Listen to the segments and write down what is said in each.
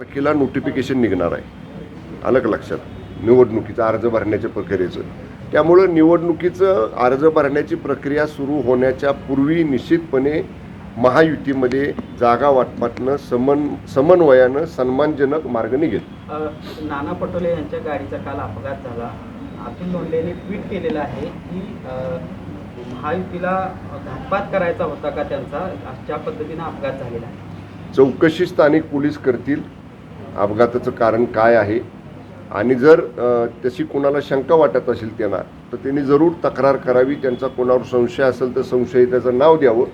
तारखेला नोटिफिकेशन निघणार आहे. आलं का लक्षात. निवडणुकीचा अर्ज भरण्याच्या प्रक्रियेचं. त्यामुळं निवडणुकीचं अर्ज भरण्याची प्रक्रिया सुरू होण्याच्या पूर्वी निश्चितपणे महायुतीमध्ये जागा वाटपातनं समन समन्वयानं सन्मानजनक मार्ग निघेल. नाना पटोले यांच्या गाडीचा काल अपघात झाला. अतुल लोंढेने ट्विट केलेलं आहे की महायुतीला घातपात करायचा होता का त्यांचा? अशा पद्धतीनं अपघात झालेला आहे. चौकशी स्थानिक पोलीस करतील. अपघाताचं कारण काय आहे? आणि जर तशी कोणाला शंका वाटत असेल त्यांना तर त्यांनी जरूर तक्रार करावी. त्यांचा कोणावर संशय असेल तर संशयिताचं नाव द्यावं.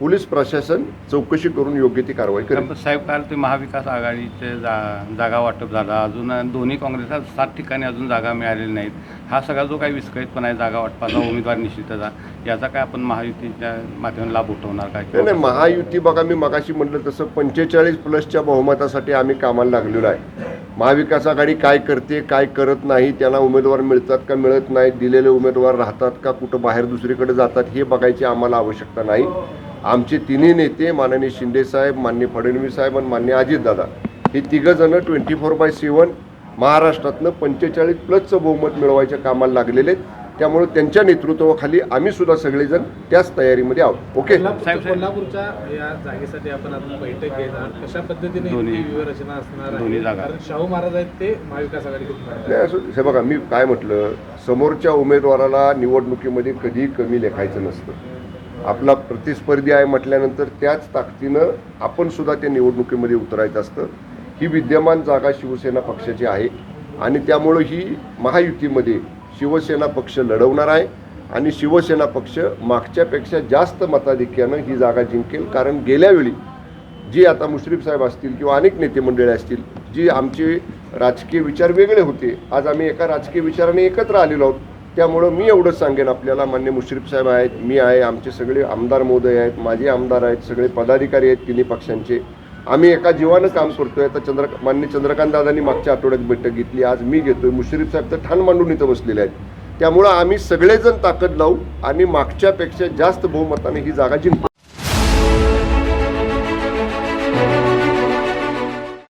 पोलीस प्रशासन चौकशी करून योग्य ती कारवाई करेल. साहेब काल ते महाविकास आघाडीचे जा जागा वाटप झालं. अजून दोन्ही काँग्रेसला सात ठिकाणी अजून जागा मिळालेल्या नाहीत. हा सगळा जो काही विस्कळीतपणा आहे जागा वाटपाचा उमेदवार निश्चितचा याचा काय आपण महायुतीच्या माध्यमातून लाभ उठवणार काय? नाही नाही महायुती बघा मी मगाशी म्हटलं तसं पंचेचाळीस प्लसच्या बहुमतासाठी आम्ही कामाला लागलेलो आहे. महाविकास आघाडी काय करते काय करत नाही त्यांना उमेदवार मिळतात का मिळत नाहीत दिलेले उमेदवार राहतात का कुठं बाहेर दुसरीकडे जातात हे बघायची आम्हाला आवश्यकता नाही. आमचे तिन्ही नेते माननीय शिंदेसाहेब मान्य फडणवीस साहेब आणि मान्य अजितदादा हे तिघं जण ट्वेंटी फोर बाय सेवन महाराष्ट्रातनं पंचेचाळीस प्लसचं बहुमत मिळवायच्या कामाला लागलेले आहेत. त्यामुळे त्यांच्या नेतृत्वाखाली आम्ही सुद्धा सगळेजण त्याच तयारीमध्ये आहोत. ओके. कोल्हापूरच्या या जागेसाठी आपण अजून बैठक घेणार. कशा पद्धतीने दोन्ही- ही व्यूहरचना असणार दोन्ही आहे जागा. कारण शाहू महाराज आहेत ते महाविकास आघाडीकडून नाही असं हे बघा मी काय म्हटलं? समोरच्या उमेदवाराला निवडणुकीमध्ये कधी कमी लेखायचं नसतं. आपला प्रतिस्पर्धी आहे म्हटल्यानंतर त्याच ताकदीनं आपण सुद्धा त्या निवडणुकीमध्ये उतरायचं असतं. ही विद्यमान जागा शिवसेना पक्षाची आहे आणि त्यामुळं ही महायुतीमध्ये शिवसेना पक्ष लढवणार आहे आणि शिवसेना पक्ष मागच्यापेक्षा जास्त मताधिक्यानं ही जागा जिंकेल. कारण गेल्यावेळी जी आता मुश्रीफ साहेब असतील किंवा अनेक नेते मंडळी असतील जी आमचे राजकीय विचार वेगळे होते. आज आम्ही एका राजकीय विचाराने एकत्र आलेलो आहोत. त्यामुळं मी एवढंच सांगेन. आपल्याला मान्य मुश्रीफ साहेब आहेत मी आहे आमचे सगळे आमदार महोदय आहेत माझे आमदार आहेत सगळे पदाधिकारी आहेत तिन्ही पक्षांचे. आम्ही एका जीवानं काम करतोय. आता चंद्र मान्य चंद्रकांत दादांनी मागच्या आठवड्यात बैठक घेतली आज मी घेतोय. मुश्रीफ साहेब तर ठाण मांडून इथं बसलेले आहेत. त्यामुळं आम्ही सगळेजण ताकद लावू आणि मागच्यापेक्षा जास्त बहुमताने ही जागा जिंकू.